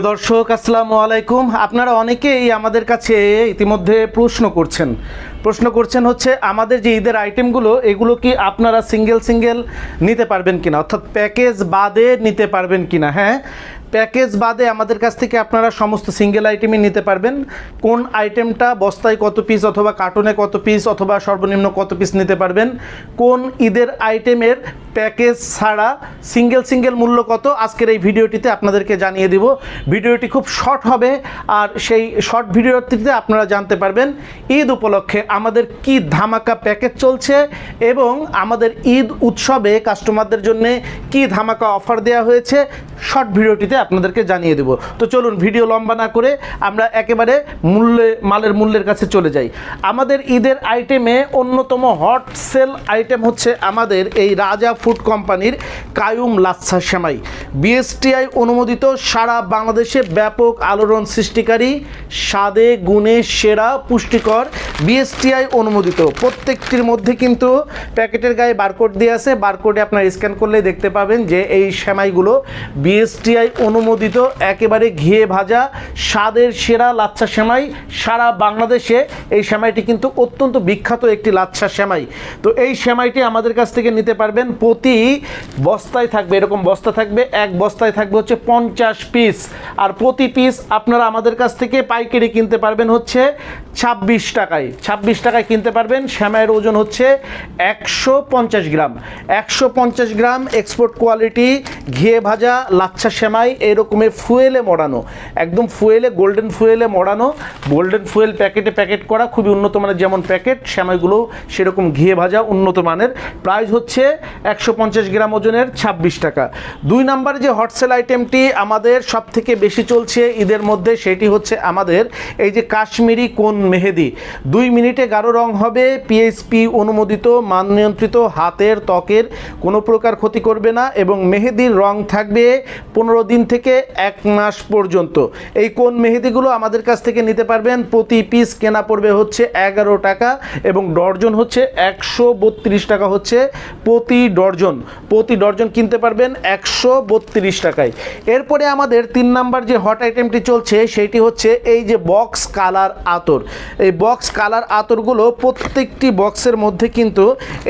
দর্শক আসসালামু আলাইকুম। আপনারা অনেকেই আমাদের কাছে ইতিমধ্যে প্রশ্ন করছেন প্রশ্ন করছেন হচ্ছে, আমাদের যে ঈদের আইটেমগুলো এগুলো কি আপনারা সিঙ্গেল সিঙ্গেল নিতে পারবেন কিনা? অর্থাৎ প্যাকেজ বাদে নিতে পারবেন কিনা? হ্যাঁ প্যাকেজ বাদে আমাদের কাছ থেকে আপনারা সমস্ত সিঙ্গেল আইটেমই নিতে পারবেন। কোন আইটেমটা বস্তায় কত পিস অথবা কার্টুনে কত পিস অথবা সর্বনিম্ন কত পিস নিতে পারবেন? কোন ঈদের আইটেমের প্যাকেজ ছাড়া সিঙ্গেল সিঙ্গেল মূল্য কত? আজকের এই ভিডিওটিতে আপনাদেরকে জানিয়ে দিব। ভিডিওটি খুব শর্ট হবে, আর সেই শর্ট ভিডিওটিতে আপনারা জানতে পারবেন ঈদ উপলক্ষে আমাদের কি ধামাকা প্যাকেজ চলছে এবং আমাদের ঈদ উৎসবে কাস্টমারদের জন্য কি ধামাকা অফার দেওয়া হয়েছে, শর্ট ভিডিওটিতে আপনাদেরকে জানিয়ে দেব। তো চলুন, ভিডিও লম্বা না করে আমরা একেবারে মূল্যে, মালের মূল্যের কাছে চলে যাই। আমাদের ঈদের আইটেমে অন্যতম হট সেল আইটেম হচ্ছে আমাদের এই রাজা ফুড কোম্পানির কায়ুম লাচ্ছা সেমাই। বিএসটিআই অনুমোদিত সারা বাংলাদেশে ব্যাপক আলোড়ন সৃষ্টিকারী, স্বাদে, গুণে সেরা, পুষ্টিকর বিএসটিআই অনুমোদিত। প্রত্যেকটির মধ্যে কিন্তু প্যাকেটের গায়ে বারকোড দিয়ে আছে। বারকোডে আপনার স্ক্যান করলে দেখতে পাবেন যে এই সেমাইগুলো বিএসটিআই অনুমোদিত। একেবারে ঘিয়ে ভাজা, স্বাদের সেরা লাচ্ছা সেমাই। সারা বাংলাদেশে এই সেমাইটি কিন্তু অত্যন্ত বিখ্যাত একটি লাচ্ছা সেমাই। তো এই সেমাইটি আমাদের কাছ থেকে নিতে পারবেন। প্রতি বস্তায় থাকবে, এরকম বস্তা থাকবে, এক বস্তায় থাকবে হচ্ছে পঞ্চাশ পিস। আর প্রতি পিস আপনারা আমাদের কাছ থেকে পাইকারি কিনতে পারবেন হচ্ছে ছাব্বিশ টাকায়। ছাব্বিশ টাকায় কিনতে পারবেন। শ্যামাইয়ের ওজন হচ্ছে একশো পঞ্চাশ গ্রাম। একশো পঞ্চাশ গ্রাম এক্সপোর্ট কোয়ালিটি ঘিয়ে ভাজা, লাচ্ছা, শ্যামাই, এরকমের ফুয়েলে মরানো, একদম ফুয়েলে গোল্ডেন ফুয়েলে মরানো গোল্ডেন ফুয়েল প্যাকেটে প্যাকেট করা খুবই উন্নত মানের যেমন প্যাকেট সেমাইগুলো সেরকম ঘিয়ে ভাজা উন্নত মানের। প্রাইস হচ্ছে একশো পঞ্চাশ গ্রাম ওজনের ছাব্বিশ টাকা। দুই নাম্বার যে হটসেল আইটেমটি আমাদের সব থেকে বেশি চলছে ঈদের মধ্যে, সেটি হচ্ছে আমাদের এই যে কাশ্মীরি কোন মেহেদি। দুই মিনিটে গাঢ় রং হবে পিএসপি অনুমোদিত, মান নিয়ন্ত্রিত, হাতের, ত্বকের কোনো প্রকার ক্ষতি করবে না এবং মেহেদির রং থাকবে পনেরো দিন থেকে এক মাস পর্যন্ত। এই কোন মেহেদিগুলো আমাদের কাছ থেকে নিতে পারবেন, প্রতি পিস কেনা পড়বে হচ্ছে এগারো টাকা এবং ডর্জন হচ্ছে একশো বত্রিশ টাকা হচ্ছে প্রতি ডর্জন। প্রতি ডর্জন কিনতে পারবেন একশো বত্রিশ টাকায়। এরপরে আমাদের তিন নাম্বার যে হট আইটেমটি চলছে, সেইটি হচ্ছে এই যে বক্স কালার আতর। এই বক্স কালার আতরগুলো প্রত্যেকটি বক্সের মধ্যে কিন্তু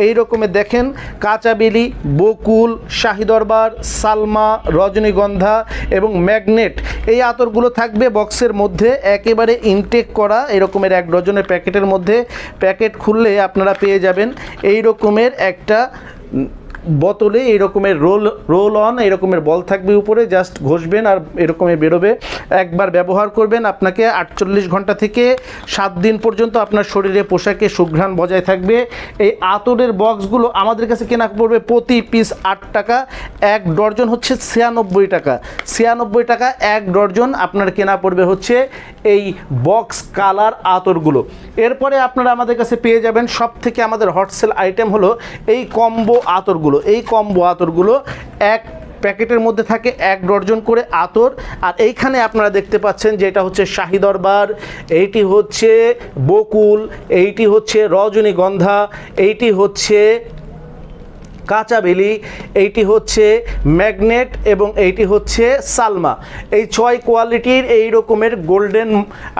এই রকমের দেখেন কাঁচাবেলি বকুল শাহি দরবার সালমা, রজনীগন্ধা এবং ম্যাগনেট। এই আতরগুলো থাকবে বক্সের মধ্যে একেবারে ইনটেক করা এরকমের এক ডজনের প্যাকেটের মধ্যে প্যাকেট খুললে আপনারা পেয়ে যাবেন। এই রকমের একটা বোতলে এই রকমের রোল রোল অন, এরকমের বল থাকবে উপরে, জাস্ট ঘষবেন আর এরকমের বেরোবে। একবার ব্যবহার করবেন, আপনাকে আটচল্লিশ ঘণ্টা থেকে সাত দিন পর্যন্ত আপনার শরীরে পোশাকে সুঘ্রাণ বজায় থাকবে। এই আতরের বক্সগুলো আমাদের কাছে কেনা পড়বে প্রতি পিস আট টাকা, এক ডর্জন হচ্ছে ছিয়ানব্বই টাকা। ছিয়ানব্বই টাকা, এক ডর্জন আপনার কেনা পড়বে হচ্ছে এই বক্স কালার আতরগুলো। এরপরে আপনারা আমাদের কাছে পেয়ে যাবেন সব থেকে আমাদের হটসেল আইটেম হলো এই কম্বো আতরগুলো। এই কম্বো আতরগুলো এক প্যাকেটের মধ্যে থাকে এক ডর্জন করে আতর। আর এইখানে আপনারা দেখতে পাচ্ছেন যে এটা হচ্ছে শাহি দরবার, এইটি হচ্ছে বকুল, এইটি হচ্ছে রজনীগন্ধা, এইটি হচ্ছে কাঁচা বেলি, এইটি হচ্ছে ম্যাগনেট এবং এইটি হচ্ছে সালমা। এই ছয় কোয়ালিটির এই রকমের গোল্ডেন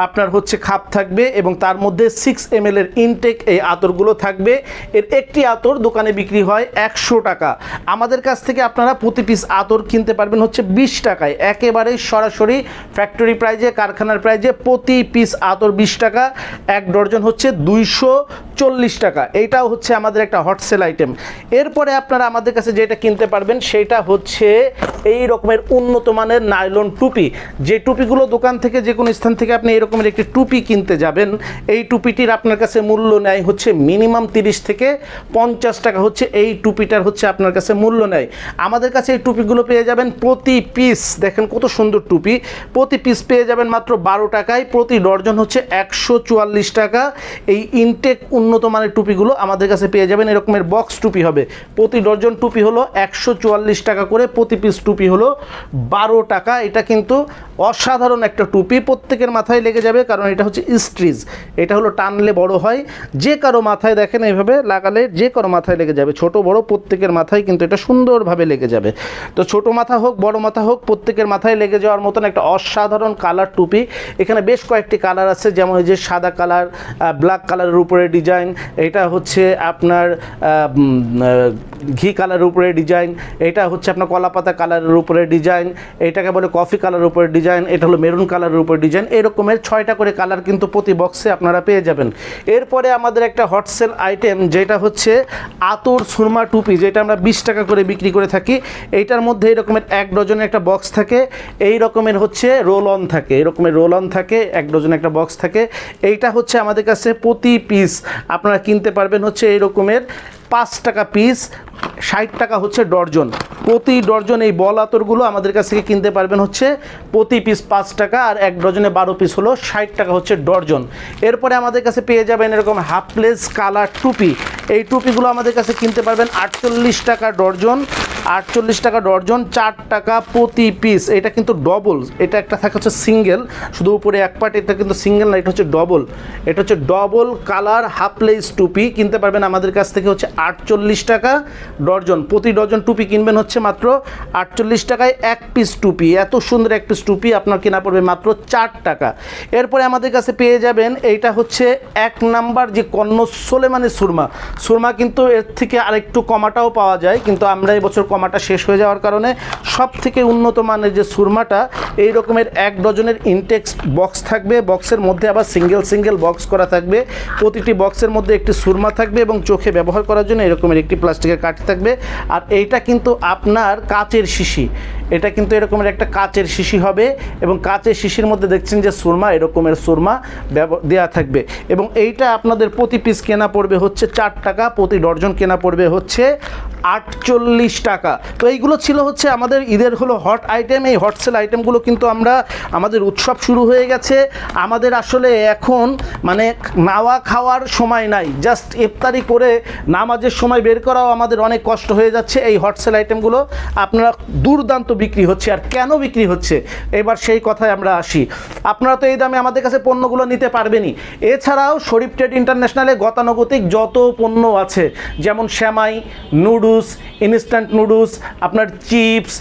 আপনার হচ্ছে খাপ থাকবে এবং তার মধ্যে সিক্স এম এর ইনটেক এই আতরগুলো থাকবে। এর একটি আতর দোকানে বিক্রি হয় একশো টাকা। আমাদের কাছ থেকে আপনারা প্রতি পিস আতর কিনতে পারবেন হচ্ছে বিশ টাকায়। একেবারে সরাসরি ফ্যাক্টরি প্রাইজে কারখানার প্রাইজে প্রতি পিস আতর বিশ টাকা, এক ডর্জন হচ্ছে দুইশো চল্লিশ টাকা। এইটাও হচ্ছে আমাদের একটা হটসেল আইটেম এরপরে আপনারা আমাদের কাছে যেটা কিনতে পারবেন, সেটা হচ্ছে এই রকমের উন্নত মানের নাইলন টুপি। যে টুপিগুলো দোকান থেকে যে কোনো স্থান থেকে আপনি এই রকমের একটি টুপি কিনতে যাবেন, এই টুপিটির আপনার কাছে মূল্য নেয় হচ্ছে মিনিমাম তিরিশ থেকে পঞ্চাশ টাকা হচ্ছে এই টুপিটার হচ্ছে আপনার কাছে মূল্য নেয়। আমাদের কাছে এই টুপিগুলো পেয়ে যাবেন প্রতি পিস, দেখেন কত সুন্দর টুপি, প্রতি পিস পেয়ে যাবেন মাত্র বারো টাকায়, প্রতি ডর্জন হচ্ছে একশো চুয়াল্লিশ টাকা। এই ইনটেক উন্নত মানের টুপিগুলো আমাদের কাছে পেয়ে যাবেন, এরকমের বক্স টুপি হবে। প্রতি ডজন টুপি হলো একশো চুয়াল্লিশ টাকা করে, প্রতি পিস টুপি হলো বারো টাকা। এটা কিন্তু অসাধারণ একটা টুপি প্রত্যেকের মাথায় লেগে যাবে, কারণ এটা হচ্ছে স্ট্রিজ এটা হলো টানলে বড় হয়। যে কারও মাথায় দেখেন এইভাবে লাগালে যে কারও মাথায় লেগে যাবে। ছোট বড় প্রত্যেকের মাথায় কিন্তু এটা সুন্দরভাবে লেগে যাবে। তো ছোট মাথা হোক, বড় মাথা হোক, প্রত্যেকের মাথায় লেগে যাওয়ার মতন একটা অসাধারণ কালার টুপি। এখানে বেশ কয়েকটি কালার আছে, যেমন ওই যে সাদা কালার ব্ল্যাক কালারের উপরে ডিজাইন এটা হচ্ছে আপনার ঘি কালারের উপরে ডিজাইন এটা হচ্ছে আপনার কলাপাতা কালারের উপরে ডিজাইন এটাকে বলে কফি কালারের উপরে ডিজাইন এটা হলো মেরুন কালারের উপরে ডিজাইন এরকমের ছয়টা করে কালার কিন্তু প্রতি বক্সে আপনারা পেয়ে যাবেন। এরপরে আমাদের একটা হটসেল আইটেম যেটা হচ্ছে আতর সুরমা টুপি, যেটা আমরা বিশ টাকা করে বিক্রি করে থাকি। এইটার মধ্যে এরকমের এক ডজনের একটা বক্স থাকে, এই রকমের হচ্ছে রোল অন থাকে, এরকমের রোল অন থাকে, এক ডজন একটা বক্স থাকে। এইটা হচ্ছে আমাদের কাছে প্রতি পিস আপনারা কিনতে পারবেন হচ্ছে এই রকমের পাঁচ টাকা পিস ষাট টাকা হচ্ছে ডর্জন। প্রতি ডর্জন এই বল আতরগুলো আমাদের কাছ থেকে কিনতে পারবেন হচ্ছে প্রতি পিস পাঁচ টাকা আর এক ডজনে বারো পিস হলো ষাট টাকা হচ্ছে ডর্জন। এরপরে আমাদের কাছে পেয়ে যাবেন এরকম হাফ প্লেস কালার টুপি। এই টুপিগুলো আমাদের কাছে কিনতে পারবেন আটচল্লিশ টাকা ডর্জন। আটচল্লিশ টাকা ডর্জন, চার টাকা প্রতি পিস এটা কিন্তু ডবল এটা একটা থাকে হচ্ছে সিঙ্গেল শুধু উপরে এক পার্ট এটা কিন্তু সিঙ্গেল না, এটা হচ্ছে ডবল এটা হচ্ছে ডবল কালার হাফ প্লেস টুপি। কিনতে পারবেন আমাদের কাছ থেকে হচ্ছে আটচল্লিশ টাকা ডর্জন। প্রতি ডজন টুপি কিনবেন হচ্ছে মাত্র আটচল্লিশ টাকায় এক পিস টুপি। এত সুন্দর এক পিস টুপি আপনার কেনা পড়বে মাত্র চার টাকা। এরপরে আমাদের কাছে পেয়ে যাবেন এইটা হচ্ছে এক নাম্বার যে কর্ণ সোলেমানের সুরমা। সুরমা কিন্তু এর থেকে আরেকটু কমাটাও পাওয়া যায়, কিন্তু আমরা এবছর কমাটা শেষ হয়ে যাওয়ার কারণে সব থেকে উন্নত মানের যে সুরমাটা, এই রকমের এক ডজনের ইনটেক্স বক্স থাকবে। বক্সের মধ্যে আবার সিঙ্গেল সিঙ্গেল বক্স করা থাকবে। প্রতিটি বক্সের মধ্যে একটি সুরমা থাকবে এবং চোখে ব্যবহার করার জন্য এরকমের একটি প্লাস্টিকের কাঠি থাকবে। আর এইটা কিন্তু আপনার কাচের শিশি। এটা কিন্তু এরকমের একটা কাচের শিশি হবে এবং কাচের শিশির মধ্যে দেখছেন যে সুরমা এরকমের সুরমা দেয়া থাকবে। এবং এইটা আপনাদের প্রতি পিস কেনা পড়বে হচ্ছে চার টাকা, প্রতি ডর্জন কেনা পড়বে হচ্ছে আটচল্লিশ টাকা। তো এইগুলো ছিল হচ্ছে আমাদের ঈদের হলো হট আইটেম এই হট সেল আইটেমগুলো কিন্তু আমরা আমাদের উৎসব শুরু হয়ে গেছে। আমাদের আসলে এখন মানে নাওয়া খাওয়ার সময় নাই। জাস্ট ইফতারি করে নামাজের সময় বের করাও আমাদের অনেক কষ্ট হয়ে যাচ্ছে এই হট সেল আইটেমগুলো আপনারা দুর্দান্ত বিক্রি হচ্ছে। আর কেন বিক্রি হচ্ছে? এবার সেই কথায় আমরা আসি। আপনারা তো এই দামে আমাদের কাছে পণ্যগুলো নিতে পারবেনই। এছাড়াও শরীফ ট্রেড ইন্টারন্যাশনালে গতানুগতিক যত পণ্য আছে, যেমন শ্যামাই নুডলস ইনস্ট্যান্ট নুডলস আপনার চিপস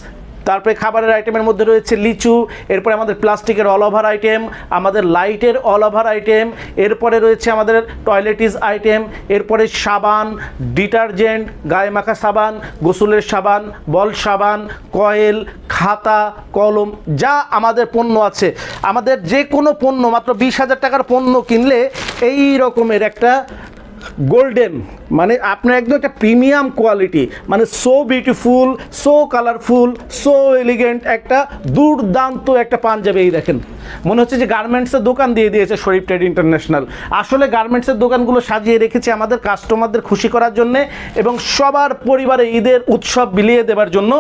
তারপরে খাবারের আইটেমের মধ্যে রয়েছে লিচু, এরপরে আমাদের প্লাস্টিকের অল ওভার আইটেম আমাদের লাইটের অল ওভার আইটেম এরপরে রয়েছে আমাদের টয়লেটিস আইটেম এরপরে সাবান ডিটারজেন্ট গায়ে মাখা সাবান, গোসলের সাবান, বল সাবান কয়েল খাতা, কলম, যা আমাদের পণ্য আছে। আমাদের যে কোনো পণ্য, মাত্র বিশ হাজার টাকার পণ্য কিনলে এই রকমের একটা গোল্ডেন। মানে আপনার একদম একটা প্রিমিয়াম কোয়ালিটি। মানে so beautiful so colourful so elegant একটা দুর্দান্ত একটা পাঞ্জাবি এই দেখেন। মনে হচ্ছে যে গার্মেন্টসের দোকান দিয়ে দিয়েছে শরীফ ট্রেড ইন্টারন্যাশনাল। আসলে গার্মেন্টসের দোকানগুলো সাজিয়ে রেখেছে আমাদের কাস্টমারদের খুশি করার জন্য এবং সবার পরিবারে ঈদের উৎসব বিলিয়ে দেওয়ার জন্য।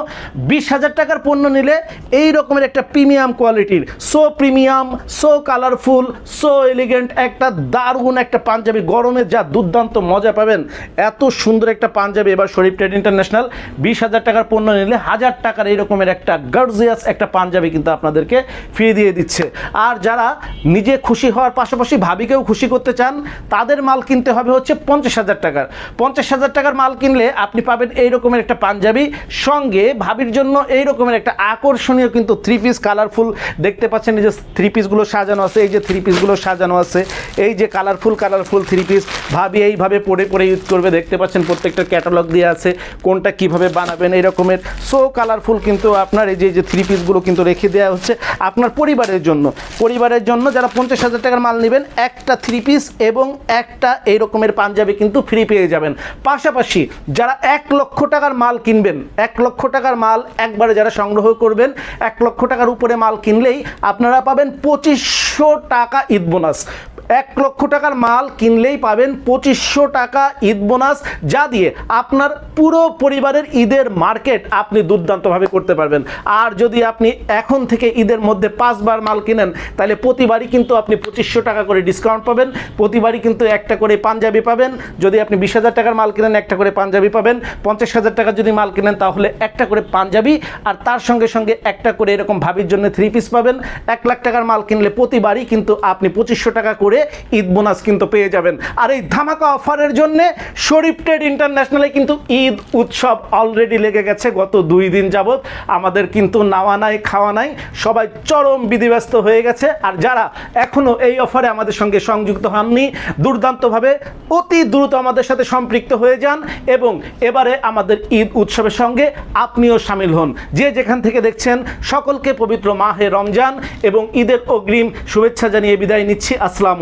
বিশ হাজার টাকার পণ্য নিলে এই রকমের একটা প্রিমিয়াম কোয়ালিটির so premium so colourful so elegant একটা দারুণ একটা পাঞ্জাবি গরমে যা দুর্দান্ত মজা পাবেন। এত সুন্দর একটা পাঞ্জাবি। এবার শরীফ ট্রেড ইন্টারন্যাশনাল, বিশ হাজার টাকার পণ্য নিলে হাজার টাকার এই রকমের একটা গার্জিয়াস একটা পাঞ্জাবি কিন্তু আপনাদেরকে ফ্রি দিয়ে দিচ্ছে। আর যারা নিজে খুশি হওয়ার পাশাপাশি ভাবিকেও খুশি করতে চান, তাদের মাল কিনতে হবে হচ্ছে পঞ্চাশ হাজার টাকার। পঞ্চাশ হাজার টাকার মাল কিনলে আপনি পাবেন এই রকমের একটা পাঞ্জাবি। সঙ্গে ভাবির জন্য এই রকমের একটা আকর্ষণীয় কিন্তু থ্রি পিস কালারফুল দেখতে পাচ্ছেন এই যে থ্রি পিসগুলো সাজানো আছে, এই যে থ্রি পিসগুলো সাজানো আছে, এই যে কালারফুল কালারফুল থ্রি পিস ভাবি এইভাবে পরে পরে ইউজ করবে, দেখতে পাচ্ছেন প্রত্যেকটা ক্যাটালগ দিয়ে আছে, কোনটা কীভাবে বানাবেন এই রকমের সো কালারফুল কিন্তু আপনার এই যে যে থ্রি পিসগুলো কিন্তু রেখে দেওয়া হচ্ছে আপনার পরিবারের জন্য। পরিবারের জন্য যারা পঞ্চাশ হাজার টাকার মাল নেবেন, একটা থ্রি পিস এবং একটা এই রকমের পাঞ্জাবি কিন্তু ফ্রি পেয়ে যাবেন। পাশাপাশি যারা এক লক্ষ টাকার মাল কিনবেন, এক লক্ষ টাকার মাল একবারে যারা সংগ্রহ করবেন, এক লক্ষ টাকার উপরে মাল কিনলেই আপনারা পাবেন পঁচিশশো টাকা ঈদ বোনাস এক লক্ষ টাকার মাল কিনলেই পাবেন পঁচিশশো টাকা ঈদ বোনাস, যা দিয়ে আপনার পুরো পরিবারের ঈদের মার্কেট আপনি দুর্দান্তভাবে করতে পারবেন। আর যদি আপনি এখন থেকে ঈদের মধ্যে পাঁচবার মাল কিনেন, তাহলে প্রতিবারই কিন্তু আপনি পঁচিশশো টাকা করে ডিসকাউন্ট পাবেন। প্রতিবারই কিন্তু একটা করে পাঞ্জাবি পাবেন। যদি আপনি বিশ হাজার টাকার মাল কিনেন, একটা করে পাঞ্জাবি পাবেন। পঞ্চাশ হাজার টাকা যদি মাল কিনেন, তাহলে একটা করে পাঞ্জাবি। আর তার সঙ্গে সঙ্গে একটা করে এরকম ভাবির জন্য থ্রি পিস পাবেন। এক লাখ টাকার মাল কিনলে প্রতিবারই কিন্তু আপনি পঁচিশশো টাকা করে ঈদ বোনাস কিন্তু পেয়ে যাবেন। আর এই ধামাকা অফারের জন্য শরীফ ট্রেড ইন্টারন্যাশনালে কিন্তু ঈদ উৎসব অলরেডি লেগে গেছে গত দুই দিন যাবৎ। আমাদের কিন্তু নাওয়া নাই, খাওয়া নাই, সবাই চরম বিধিব্যস্ত হয়ে গেছে। আর যারা এখনও এই অফারে আমাদের সঙ্গে সংযুক্ত হননি, দুর্দান্তভাবে অতি দ্রুত আমাদের সাথে সম্পৃক্ত হয়ে যান এবং এবারে আমাদের ঈদ উৎসবের সঙ্গে আপনিও সামিল হন। যে যেখান থেকে দেখছেন, সকলকে পবিত্র মাহে রমজান এবং ঈদের অগ্রিম শুভেচ্ছা জানিয়ে বিদায় নিচ্ছি।